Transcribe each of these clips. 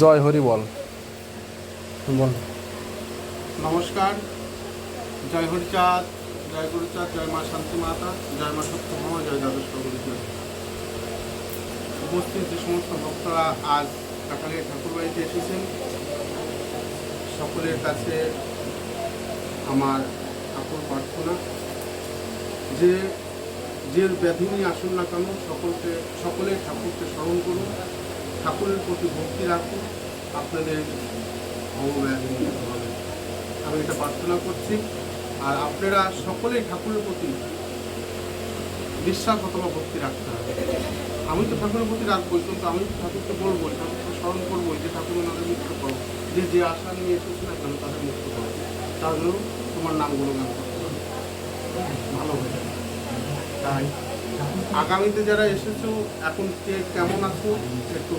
জয় হরি বল। বল। নমস্কার। জয় হরিচাঁদ জয় গুরুচাঁদ জয় মা শান্তি মাতা, জয় মা সত্যভামা জয় দ্বাদশ গুরুচাঁদ উপস্থিত যে সমস্ত ভক্তরা আজ কাকালিয়া ঠাকুরবাড়িতে এসেছেন, সকলের কাছে আমার ঠাকুর প্রার্থনা। যে যে ব্যাধি নিয়ে আসুন না কেন, সকলকে সকলে ঠাকুরকে স্মরণ করুন। ঠাকুরের প্রতি ভক্তি রাখুন, আপনাদের হবে। আমি এটা প্রার্থনা করছি। আর আপনারা সকলেই ঠাকুরের প্রতি বিশ্বাস অথবা ভক্তি রাখতে হবে। আমি তো ঠাকুরের প্রতি রাখব কিন্তু আমি ঠাকুরকে বলব, ঠাকুরকে স্মরণ করব যে ঠাকুর ওনাদের মুক্ত করো। যে যে আশা নিয়ে এসেছে না কেন তাদের মুক্ত করো। তাহলেও তোমার নামগুলো গান করতে ভালো হয়ে যাবে তাই। আগামীতে যারা এসেছ এখন কে কেমন আছো? একটু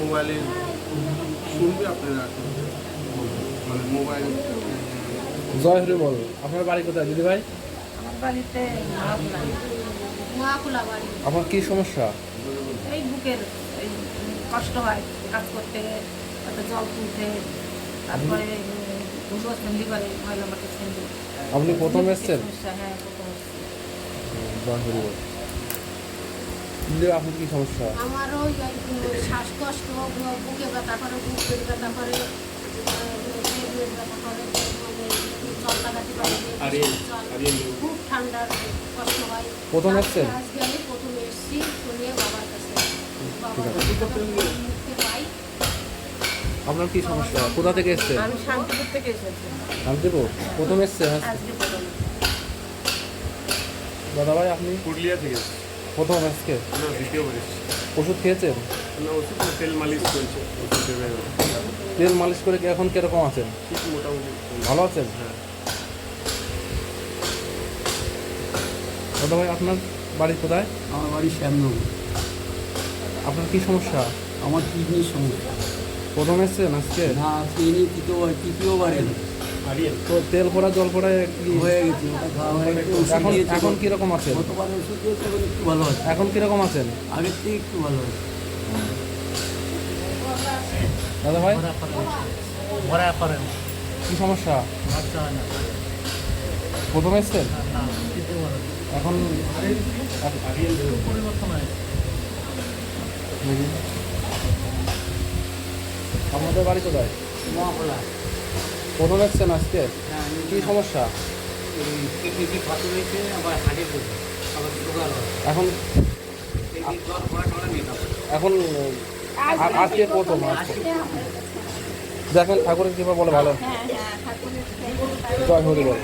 মোবাইলে শুনবে আপনারা মানে মোবাইল জয় হরি বল আপনার বাড়ি কোথায়? দিদি ভাই? আমার বাড়িতে বাড়ি। আপনার কি সমস্যা? এই বুকের এই কষ্ট হয় কাজ করতে তারপরে জল তুলতে তারপরে আপনি প্রথম এসছেন? হ্যাঁ প্রথম এসছি। আপনার কি সমস্যা? আমারও এই শ্বাসকষ্ট বুকে ব্যথা করে বুক ব্যথা করে মানে। খুব ঠান্ডা কষ্ট হয়। প্রথম এসছেন? আজকে আমি প্রথম এসেছি শুনিয়ে বাবার কাছে। আপনার কি সমস্যা? কোথা থেকে এসছেন? আমি শান্তিপুর থেকে এসেছি। শান্তিপুর? প্রথম এসছেন? আজকে প্রথম। দাদা ভাই আপনি? পুরুলিয়া থেকে প্রথম আজকে? না দ্বিতীয় বলেছি ওষুধ খেয়েছেন? না ওষুধ তেল মালিশ চলছে তেল মালিশ করে কি এখন কীরকম আছেন? ঠিক মোটামুটি। ভালো আছেন? হ্যাঁ। দাদা ভাই আপনার বাড়ি কোথায়? আমার বাড়ি শ্যামনগর। আপনার কি সমস্যা? আমার কিডনির সমস্যা। প্রথম এসছেন আজকে? না কিডনি তৃতীয়বার তৃতীয়বার এলো তো তেল পড়া জল পড়া হয়ে গেছে। হয়ে এখন এখন কীরকম একটু ভালো আছে। এখন কীরকম আছেন আগের থেকে একটু ভালো আছে। দাদা ভাই? ভরা করেন কি সমস্যা? বাচ্চা হয় না। প্রথম এসছেন এখন পরিবর্তন হয়েছে আপনাদের বাড়ি কোথায়? মহাফলা প্রথম এসছেন আজকে? হ্যাঁ। কি সমস্যা? এখন এখন আজকে প্রথম দেখেন ঠাকুরের কৃপা বলে ভালো। হ্যাঁ হ্যাঁ জয় হরি বল।